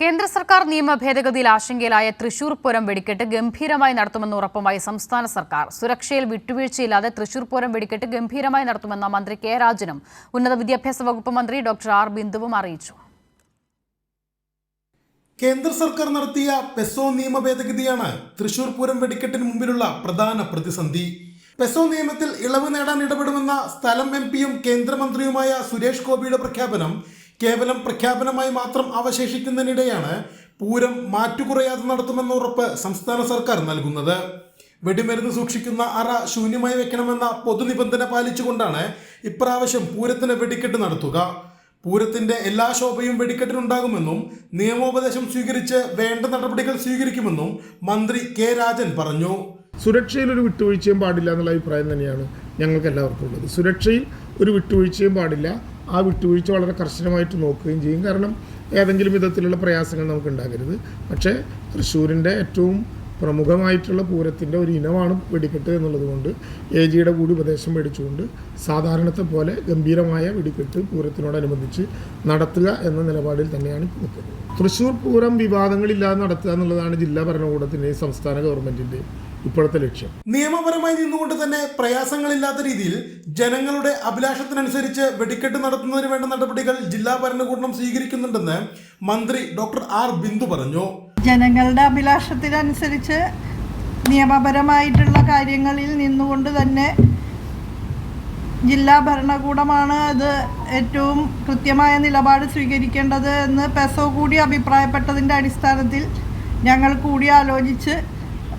കേന്ദ്ര സർക്കാർ നിയമ ഭേദഗതിയിൽ ആശങ്കയിലായ തൃശൂർ പൂരം വെടിക്കെട്ട് ഗംഭീരമായി നടത്തുമെന്ന് ഉറപ്പുമായി സംസ്ഥാന സർക്കാർ. സുരക്ഷയിൽ വിട്ടുവീഴ്ചയില്ലാതെ തൃശൂർ പൂരം വെടിക്കെട്ട് ഗംഭീരമായി നടത്തുമെന്ന് മന്ത്രി കെ രാജനും ഉന്നത വിദ്യാഭ്യാസ വകുപ്പ് മന്ത്രി ഡോക്ടർ ആർ ബിന്ദുവും അറിയിച്ചു. കേന്ദ്ര സർക്കാർ നടത്തിയ പെസോ നിയമ ഭേദഗതിയാണ് തൃശൂർ പൂരം വെടിക്കെട്ടിന് മുമ്പിലുള്ള പ്രധാന പ്രതിസന്ധി. പെസോ നിയമത്തിൽ ഇളവ് നേടാൻ ഇടപെടുമെന്ന സ്ഥലം എം പിയും കേന്ദ്രമന്ത്രിയുമായ സുരേഷ് ഗോപിയുടെ പ്രഖ്യാപനം കേവലം പ്രഖ്യാപനമായി മാത്രം അവശേഷിക്കുന്നതിനിടെയാണ് പൂരം മാറ്റുകുറയാതെ നടത്തുമെന്ന ഉറപ്പ് സംസ്ഥാന സർക്കാർ നൽകുന്നത്. വെടിമരുന്ന് സൂക്ഷിക്കുന്ന അറ ശൂന്യമായി വെക്കണമെന്ന പൊതുനിബന്ധന പാലിച്ചുകൊണ്ടാണ് ഇപ്രാവശ്യം പൂരത്തിന് വെടിക്കെട്ട് നടത്തുക. പൂരത്തിന്റെ എല്ലാ ശോഭയും വെടിക്കെട്ടിനുണ്ടാകുമെന്നും നിയമോപദേശം സ്വീകരിച്ച് വേണ്ട നടപടികൾ സ്വീകരിക്കുമെന്നും മന്ത്രി കെ രാജൻ പറഞ്ഞു. സുരക്ഷയിൽ ഒരു വിട്ടുവീഴ്ചയും പാടില്ല എന്നുള്ള അഭിപ്രായം തന്നെയാണ് ഞങ്ങൾക്ക് എല്ലാവർക്കും ഉള്ളത്. സുരക്ഷയിൽ ഒരു വിട്ടുവീഴ്ചയും പാടില്ല ആ വിട്ടുവീഴ്ച വളരെ കർശനമായിട്ട് നോക്കുകയും ചെയ്യും. കാരണം ഏതെങ്കിലും വിധത്തിലുള്ള പ്രയാസങ്ങൾ നമുക്ക് ഉണ്ടാകരുത്. പക്ഷേ തൃശ്ശൂരിന്റെ ഏറ്റവും പ്രമുഖമായിട്ടുള്ള പൂരത്തിന്റെ ഒരു ഇനമാണ് വെടിക്കെട്ട് എന്നുള്ളത് കൊണ്ട് എ ജിയുടെ കൂടി ഉപദേശം മേടിച്ചുകൊണ്ട് സാധാരണത്തെ പോലെ ഗംഭീരമായ വെടിക്കെട്ട് പൂരത്തിനോടനുബന്ധിച്ച് നടത്തുക എന്ന നിലപാടിൽ തന്നെയാണ് നിൽക്കുന്നത്. തൃശ്ശൂർ പൂരം വിവാദങ്ങളില്ലാതെ നടത്തുക എന്നുള്ളതാണ് ജില്ലാ ഭരണകൂടത്തിന്റെയും സംസ്ഥാന ഗവൺമെന്റിന്റെയും ഇപ്പോഴത്തെ ലക്ഷ്യം. നിയമപരമായി നിന്നുകൊണ്ട് തന്നെ പ്രയാസങ്ങളില്ലാത്ത രീതിയിൽ ജനങ്ങളുടെ അഭിലാഷത്തിനനുസരിച്ച് വെടിക്കെട്ട് നടത്തുന്നതിന് വേണ്ട നടപടികൾ ജില്ലാ ഭരണകൂടം സ്വീകരിക്കുന്നുണ്ടെന്ന് മന്ത്രി ഡോക്ടർ ആർ ബിന്ദു പറഞ്ഞു. ജനങ്ങളുടെ അഭിലാഷത്തിനനുസരിച്ച് നിയമപരമായിട്ടുള്ള കാര്യങ്ങളിൽ നിന്നുകൊണ്ട് തന്നെ ജില്ലാ ഭരണകൂടമാണ് അത് ഏറ്റവും കൃത്യമായ നിലപാട് സ്വീകരിക്കേണ്ടത് എന്ന് പെസോ കൂടി അഭിപ്രായപ്പെട്ടതിന്റെ അടിസ്ഥാനത്തിൽ ഞങ്ങൾ കൂടി ആലോചിച്ച്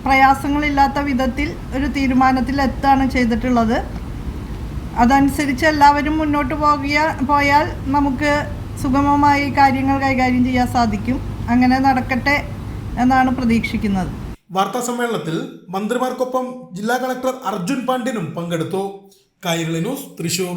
പ്രയാസങ്ങളില്ലാത്ത വിധത്തിൽ ഒരു തീരുമാനത്തിൽ എത്താണ് ചെയ്തിട്ടുള്ളത്. അതനുസരിച്ച് എല്ലാവരും മുന്നോട്ട് പോകുക പോയാൽ നമുക്ക് സുഗമമായി കാര്യങ്ങൾ കൈകാര്യം ചെയ്യാൻ സാധിക്കും. അങ്ങനെ നടക്കട്ടെ എന്നാണ് പ്രതീക്ഷിക്കുന്നത്. വാർത്താ സമ്മേളനത്തിൽ മന്ത്രിമാർക്കൊപ്പം ജില്ലാ കളക്ടർ അർജുൻ പാണ്ഡ്യനും പങ്കെടുത്തു. കൈരളി ന്യൂസ് തൃശൂർ.